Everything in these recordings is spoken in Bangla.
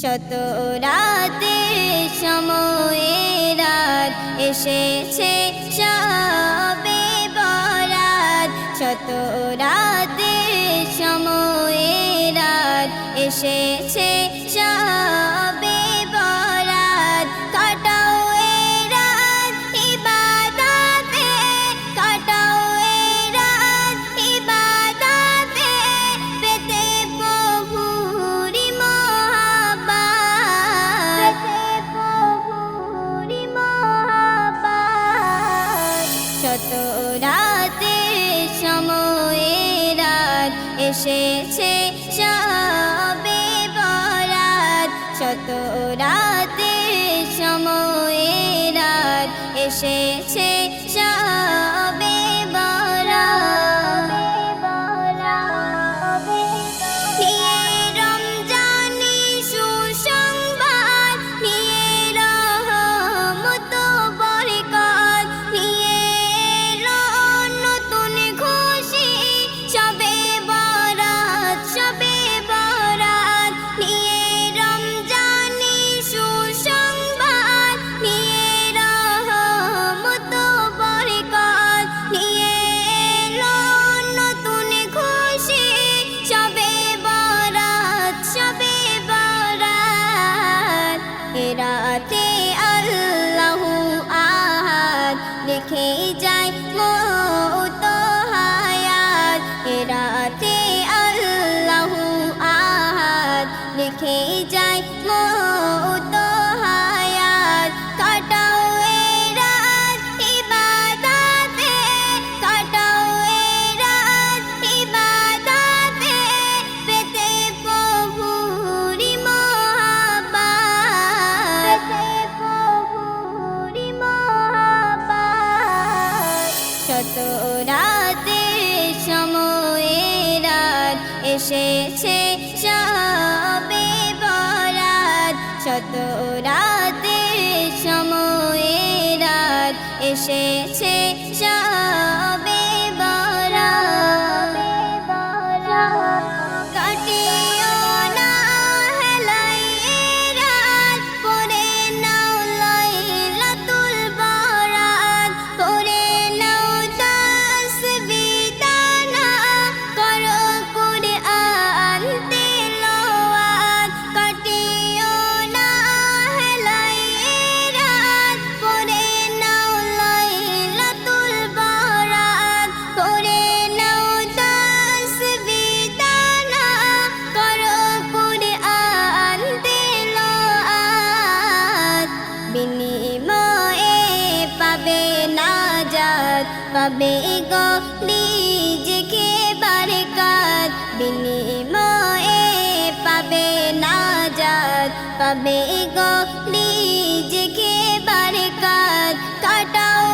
শত রাতে সময়ে এসেছে সবে বরাত। শত রাতে সময়ে রাত এসেছে এসেছে সবে বরাত। শত রাতে সময়ের এসেছে আল্লাহু আহাদ। দেখে যাই মত হায়াত। এরাতে আল্লাহু আহাদ। দেখে যাই এসেছে সবে বরাত। শত রাতের সময়ে রাত এসেছে বারকাত পাবে গো নিজকে বারকাত বিনিময়ে পাবে নাজাত। পাবে গো নিজকে বারকাত কাটাও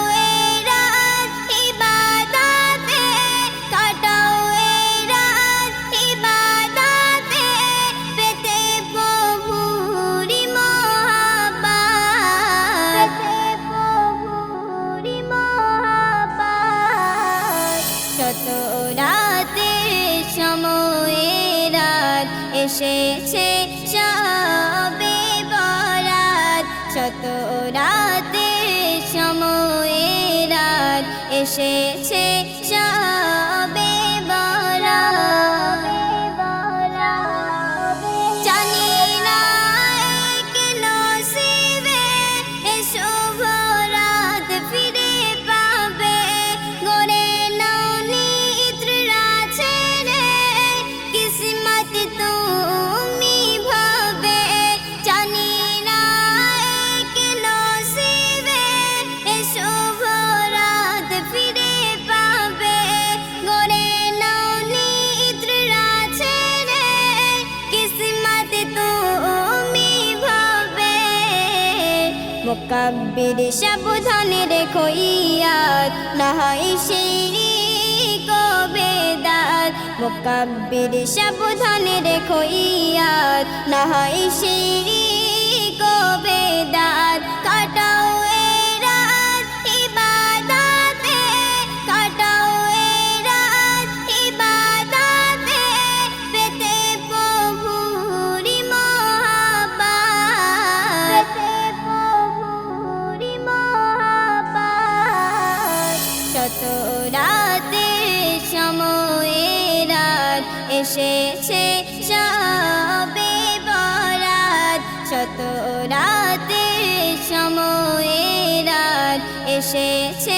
এসেছে সবে বরাত। শত রাতে সময়ের এসেছে মোকাব্বির সাবধানে রেখো ইয়াদ। না হয় কবেদাত মোকাব্বির সাবধানে রেখো ইয়াদ। নাহাই হয় শিরি কবেদাত কাটা এসেছে সবে বরাত। শত রাতে সময়ের এসেছে